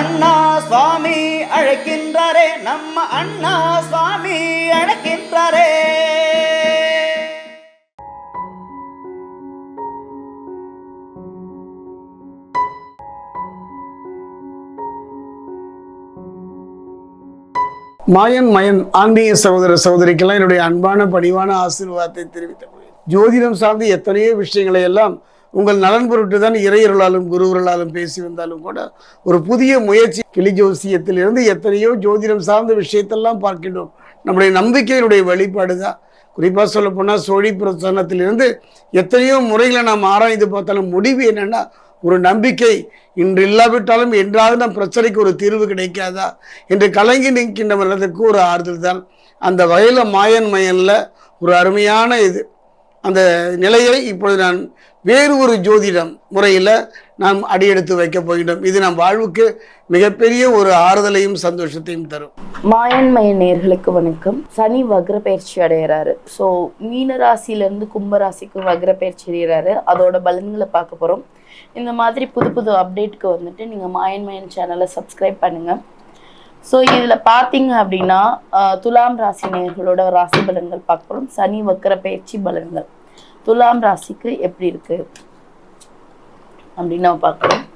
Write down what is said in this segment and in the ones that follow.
அண்ணா சுவாமி அழைக்கின்றாரே நம்ம அண்ணா சுவாமி அழைக்கின்றாரே. மாயன் மயன் ஆன்மீக சகோதர சகோதரிக்கெல்லாம் என்னுடைய அன்பான பணிவான ஆசீர்வாதத்தை தெரிவித்த ஜோதிடம் சார்ந்து எத்தனையோ விஷயங்களை எல்லாம் உங்கள் நலன் பொருட்டு தான் இறையர்களாலும் குருவர்களாலும் பேசி வந்தாலும் கூட ஒரு புதிய முயற்சி கிளி ஜோசியத்திலிருந்து எத்தனையோ ஜோதிடம் சார்ந்த விஷயத்தெல்லாம் பார்க்கின்றோம். நம்முடைய நம்பிக்கையினுடைய வெளிப்பாடு தான் குறிப்பாக சொல்லப்போனால் சோழி பிரசன்னத்திலிருந்து எத்தனையோ முறைகளை நாம் ஆராய்ந்து பார்த்தாலும் முடிவு என்னென்னா ஒரு நம்பிக்கை. இன்று இல்லாவிட்டாலும் என்றாவது நம் பிரச்சனைக்கு ஒரு தீர்வு கிடைக்காதா? என்று கலங்கி நிற்கின்ற ஒரு ஆறுதல் தான் அந்த வயலில் மாயன் மயனில் ஒரு அருமையான இது. அந்த நிலையை இப்பொழுது நான் வேறு ஒரு ஜோதிடம் முறையில் நாம் அடியெடுத்து வைக்கப் போகின்றோம். இது நம் வாழ்வுக்கு மிகப்பெரிய ஒரு ஆறுதலையும் சந்தோஷத்தையும் தரும். மாயன்மய நேர்களுக்கு வணக்கம். சனி வக்ர பயிற்சி அடைகிறாரு ஸோ மீன ராசியிலேருந்து கும்பராசிக்கு வக்ர பயிற்சி அடைகிறாரு அதோட பலன்களை பார்க்க போகிறோம் இந்த மாதிரி புது புது அப்டேட்க்கு வந்துட்டு நீங்கள் மாயன்மயன் சேனலை சப்ஸ்கிரைப் பண்ணுங்கள் ஸோ இதில் பார்த்தீங்க அப்படின்னா துலாம் ராசி நேயர்களோட ராசி பலன்கள் பார்க்க போகிறோம் சனி வக்ர பயிற்சி பலன்கள். துலாம் ராசிக்கு எப்படி இருக்கு அப்படின்னு நம்ம பார்க்கலாம்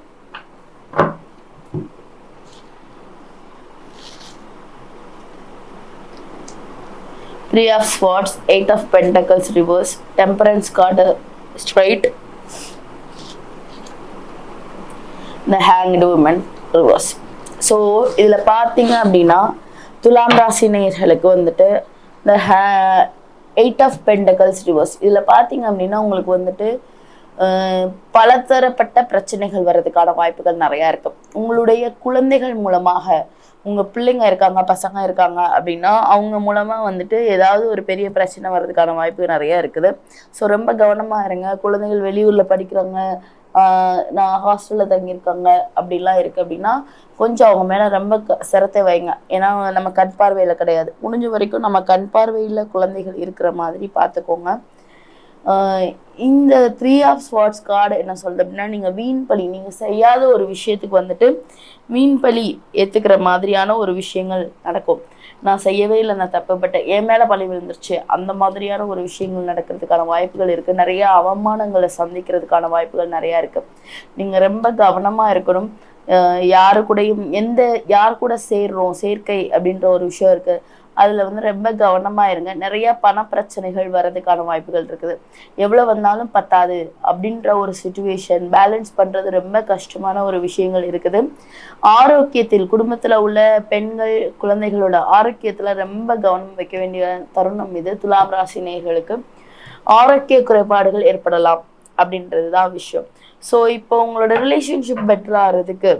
three of swords eight of pentacles reverse temperance card straight இந்த ஹேங்டு உமன் ரிவர்ஸ் ஸோ இதில் பார்த்தீங்க அப்படின்னா துலாம் ராசி நேயர்களுக்கு வந்துட்டு இந்த hey eight of pentacles reverse இதில் பார்த்தீங்க அப்படின்னா உங்களுக்கு வந்துட்டு பலதரப்பட்ட பிரச்சனைகள் வர்றதுக்கான வாய்ப்புகள் நிறையா இருக்கு. உங்களுடைய குழந்தைகள் மூலமாக உங்கள் பிள்ளைங்க இருக்காங்க பசங்க இருக்காங்க அப்படின்னா அவங்க மூலமாக வந்துட்டு ஏதாவது ஒரு பெரிய பிரச்சனை வர்றதுக்கான வாய்ப்பு நிறையா இருக்குது. ஸோ ரொம்ப கவனமாக இருங்க. குழந்தைகள் வெளியூரில் படிக்கிறாங்க நான் ஹாஸ்டலில் தங்கியிருக்காங்க அப்படிலாம் இருக்குது அப்படின்னா கொஞ்சம் அவங்க மேலே ரொம்ப க- சிரத்தை வைங்க. ஏன்னா நம்ம கண் பார்வையில் கிடையாது. முடிஞ்ச வரைக்கும் நம்ம கண் பார்வையில் குழந்தைகள் இருக்கிற மாதிரி பார்த்துக்கோங்க. இந்த த்ரீ ஆஃப் ஸ்வாட்ஸ் கார்டு என்ன சொல்றது அப்படின்னா நீங்க வீண் பலி நீங்க செய்யாத ஒரு விஷயத்துக்கு வந்துட்டு வீண் பலி ஏத்துக்கிற மாதிரியான ஒரு விஷயங்கள் நடக்கும். நான் செய்யவே இல்லை நான் தப்புப்பட்டேன் என் மேல பழி விழுந்துருச்சு. அந்த மாதிரியான ஒரு விஷயங்கள் நடக்கிறதுக்கான வாய்ப்புகள் இருக்கு. நிறைய அவமானங்களை சந்திக்கிறதுக்கான வாய்ப்புகள் நிறைய இருக்கு. நீங்க ரொம்ப கவனமா இருக்கணும். யாரு கூடயும் எந்த யார் கூட சேர்றோம் சேர்க்கை அப்படின்ற ஒரு விஷயம் இருக்கு. அதில் வந்து ரொம்ப கவனமாக இருங்க. நிறைய பண பிரச்சனைகள் வர்றதுக்கான வாய்ப்புகள் இருக்குது. எவ்வளோ வந்தாலும் பத்தாது அப்படின்ற ஒரு சுச்சுவேஷன் பேலன்ஸ் பண்ணுறது ரொம்ப கஷ்டமான ஒரு விஷயங்கள் இருக்குது. ஆரோக்கியத்தில் குடும்பத்தில் உள்ள பெண்கள் குழந்தைகளோட ஆரோக்கியத்தில் ரொம்ப கவனம் வைக்க வேண்டிய தருணம் இது. துலாம் ராசி நேயர்களுக்கு ஆரோக்கிய குறைபாடுகள் ஏற்படலாம் அப்படின்றது தான் விஷயம். ஸோ இப்போ உங்களோட ரிலேஷன்ஷிப் பெட்டர் ஆகிறதுக்கு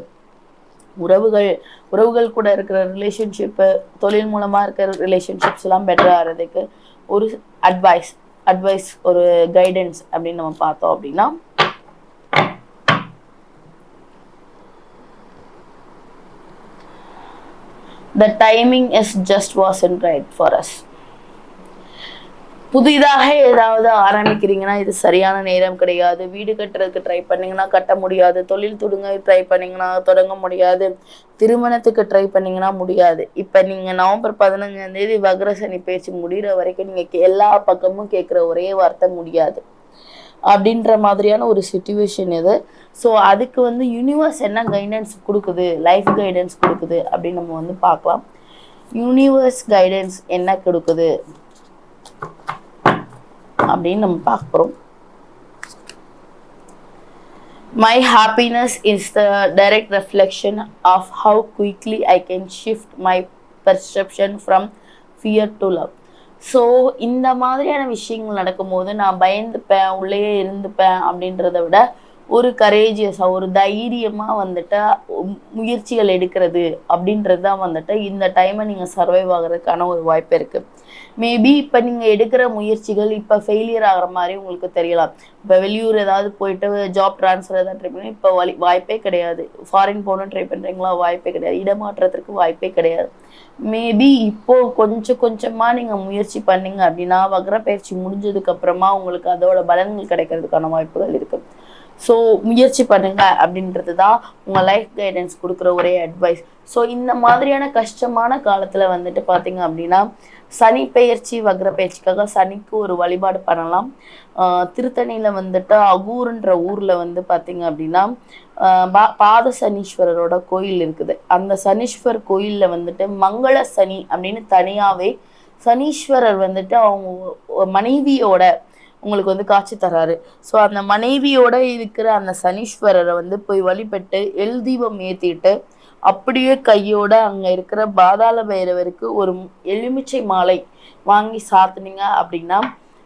உறவுகள் உறவுகள் கூட இருக்கிற ரிலேஷன்ஷிப்பு தொழில் மூலமா இருக்கிற ரிலேஷன்ஷிப்ஸ் எல்லாம் பெட்டர் ஆகிறதுக்கு ஒரு அட்வைஸ் அட்வைஸ் ஒரு கைடன்ஸ் அப்படின்னு நம்ம பார்த்தோம் அப்படின்னா the timing is just was wasn't right for us புதிதாக ஏதாவது ஆரம்பிக்கிறீங்கன்னா இது சரியான நேரம் கிடையாது. வீடு கட்டுறதுக்கு ட்ரை பண்ணீங்கன்னா கட்ட முடியாது. தொழில் தொடங்க ட்ரை பண்ணீங்கன்னா தொடங்க முடியாது. திருமணத்துக்கு ட்ரை பண்ணீங்கன்னா முடியாது. இப்போ நீங்க நவம்பர் பதினஞ்சாம் தேதி வக்ரசனி பேச்சு முடிகிற வரைக்கும் நீங்க எல்லா பக்கமும் கேட்குற ஒரே வார்த்தை முடியாது. அப்படின்ற மாதிரியான ஒரு சுச்சுவேஷன் இது. ஸோ அதுக்கு வந்து யூனிவர்ஸ் என்ன கைடன்ஸ் கொடுக்குது? லைஃப் கைடன்ஸ் கொடுக்குது அப்படின்னு நம்ம வந்து பார்க்கலாம். யூனிவர்ஸ் கைடன்ஸ் என்ன கொடுக்குது? அப்படின்னு நம்ம பார்க்குறோம் my happiness is the direct reflection of how quickly I can shift my perception from fear to love so இந்த மாதிரியான விஷயங்கள் நடக்கும்போது நான் பயந்துப்பேன் உள்ளேயே இருந்துப்பேன் அப்படின்றத விட ஒரு கரேஜியஸாக ஒரு தைரியமாக வந்துட்டு முயற்சிகள் எடுக்கிறது அப்படின்றது தான் வந்துட்டு இந்த டைமை நீங்கள் சர்வைவ் ஆகிறதுக்கான ஒரு வாய்ப்பு இருக்குது மேபி இப்போ நீங்கள் எடுக்கிற முயற்சிகள் இப்போ ஃபெயிலியர் ஆகிற மாதிரி உங்களுக்கு தெரியலாம். இப்போ வெளியூர் ஏதாவது போயிட்டு ஜாப் ட்ரான்ஸ்ஃபர் ஏதாவது ட்ரை பண்ணி இப்போ வழி வாய்ப்பே கிடையாது. ஃபாரின் போகணும் ட்ரை பண்ணுறீங்களா வாய்ப்பே கிடையாது. இடமாற்றத்திற்கு வாய்ப்பே கிடையாது. மேபி இப்போ கொஞ்சம் கொஞ்சமாக நீங்கள் முயற்சி பண்ணீங்க அப்படின்னா வக்ர பயிற்சி முடிஞ்சதுக்கப்புறமா உங்களுக்கு அதோட பலன்கள் கிடைக்கிறதுக்கான வாய்ப்புகள் இருக்குது ஸோ முயற்சி பண்ணுங்க அப்படின்றது தான் உங்கள் லைஃப் கைடன்ஸ் கொடுக்குற ஒரே அட்வைஸ் ஸோ இந்த மாதிரியான கஷ்டமான காலத்தில் வந்துட்டு பார்த்தீங்க அப்படின்னா சனி பெயர்ச்சி வக்ர பயிற்சிக்காக சனிக்கு ஒரு வழிபாடு பண்ணலாம். திருத்தணியில் வந்துட்டு அகூருன்ற ஊரில் வந்து பார்த்தீங்க அப்படின்னா பா- பாத சனீஸ்வரரோட கோயில் இருக்குது. அந்த சனீஸ்வர் கோயிலில் வந்துட்டு மங்கள சனி அப்படின்னு தனியாகவே சனீஸ்வரர் வந்துட்டு அவங்க மனைவியோட உங்களுக்கு வந்து காட்சி தராரு. ஸோ அந்த மனைவியோட இருக்கிற அந்த சனீஸ்வரரை வந்து போய் வழிபட்டு எல் தீபம் ஏற்றிட்டு அப்படியே கையோட அங்கே இருக்கிற பாதாள பைரவருக்கு ஒரு எலுமிச்சை மாலை வாங்கி சாத்துனீங்க அப்படின்னா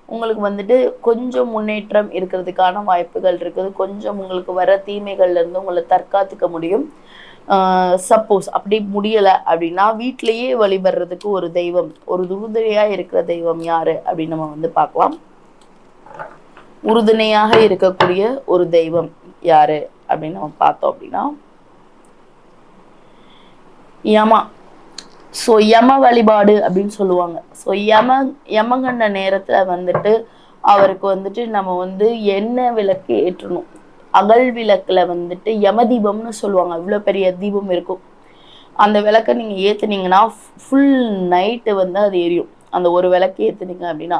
உங்களுக்கு வந்துட்டு கொஞ்சம் முன்னேற்றம் இருக்கிறதுக்கான வாய்ப்புகள் இருக்குது. கொஞ்சம் உங்களுக்கு வர தீமைகள்லேருந்து உங்களை தற்காத்துக்க முடியும். சப்போஸ் அப்படி முடியலை அப்படின்னா வீட்டிலேயே வழிபடுறதுக்கு ஒரு தெய்வம் ஒரு உறுதுணையா இருக்கிற தெய்வம் யாரு அப்படின்னு நம்ம வந்து பார்க்கலாம். உறுதுணையாக இருக்கக்கூடிய ஒரு தெய்வம் யாரு அப்படின்னு நம்ம பார்த்தோம் அப்படின்னா யமா. ஸோ யம வழிபாடு அப்படின்னு சொல்லுவாங்க. ஸோ யம யமகண்ட நேரத்தில் வந்துட்டு அவருக்கு வந்துட்டு நம்ம வந்து எண்ணெய் விளக்கு ஏற்றணும்? அகல் விளக்குல வந்துட்டு யம தீபம்னு சொல்லுவாங்க. இவ்வளோ பெரிய தீபம் இருக்கும். அந்த விளக்கை நீங்கள் ஏற்றுனீங்கன்னா ஃபுல் நைட்டு வந்து அது எரியும். அந்த ஒரு விளக்கு ஏற்றுனீங்க அப்படின்னா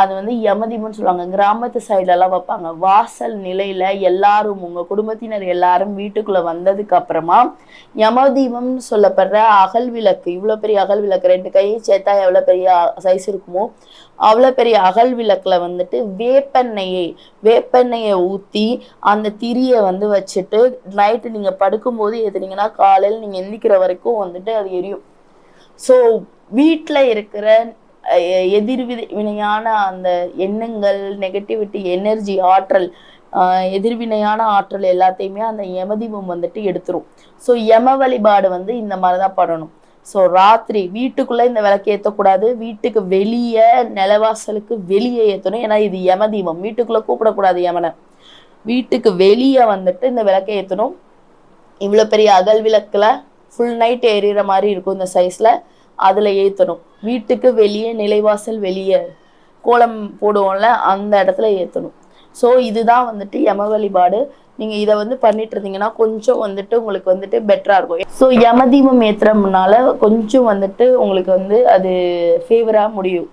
அது வந்து யமதீபம்னு சொல்லுவாங்க. கிராமத்து சைடுலலாம் வைப்பாங்க. வாசல் நிலையில எல்லாரும் உங்க குடும்பத்தினர் எல்லாரும் வீட்டுக்குள்ள வந்ததுக்கு அப்புறமா யமதீபம்னு சொல்லப்படுற அகல் விளக்கு இவ்வளோ பெரிய அகல் விளக்கு ரெண்டு கையை சேர்த்தா எவ்வளோ பெரிய சைஸ் இருக்குமோ அவ்வளோ பெரிய அகல் விளக்கில் வந்துட்டு வேப்பெண்ணெயை வேப்பெண்ணெயை ஊற்றி அந்த திரியை வந்து வச்சுட்டு நைட்டு நீங்கள் படுக்கும்போது ஏற்றுனீங்கன்னா காலையில் நீங்கள் எந்திக்கிற வரைக்கும் வந்துட்டு அது எரியும். ஸோ வீட்டில் இருக்கிற அஹ், வினையான அந்த எண்ணங்கள் நெகட்டிவிட்டி எனர்ஜி ஆற்றல் எதிர்வினையான ஆற்றல் எல்லாத்தையுமே அந்த யமதீபம் வந்துட்டு எடுத்துரும். ஸோ யம வழிபாடு வந்து இந்த மாதிரி தான் பண்ணணும். ஸோ ராத்திரி வீட்டுக்குள்ள இந்த விளக்கு ஏற்றக்கூடாது வீட்டுக்கு வெளியே நிலவாசலுக்கு வெளியே ஏற்றணும் ஏன்னா இது யமதீபம். வீட்டுக்குள்ள கூப்பிடக்கூடாது யமனை. வீட்டுக்கு வெளியே வந்துட்டு இந்த விளக்கை ஏற்றணும் இவ்வளோ பெரிய அகல் விளக்குல ஃபுல் நைட் எரியிற மாதிரி இருக்கும் இந்த சைஸில் அதில் ஏற்றணும் வீட்டுக்கு வெளியே நிலைவாசல் வெளியே கோலம் போடுவோம்ல அந்த இடத்துல ஏற்றணும் ஸோ இதுதான் வந்துட்டு யம வழிபாடு. நீங்கள் இதை வந்து பண்ணிட்டு இருந்தீங்கன்னா கொஞ்சம் வந்துட்டு உங்களுக்கு வந்துட்டு பெட்டராக இருக்கும். ஸோ யமதீபம் ஏற்றுறோம்னால கொஞ்சம் வந்துட்டு உங்களுக்கு வந்து அது ஃபேவராக முடியும்.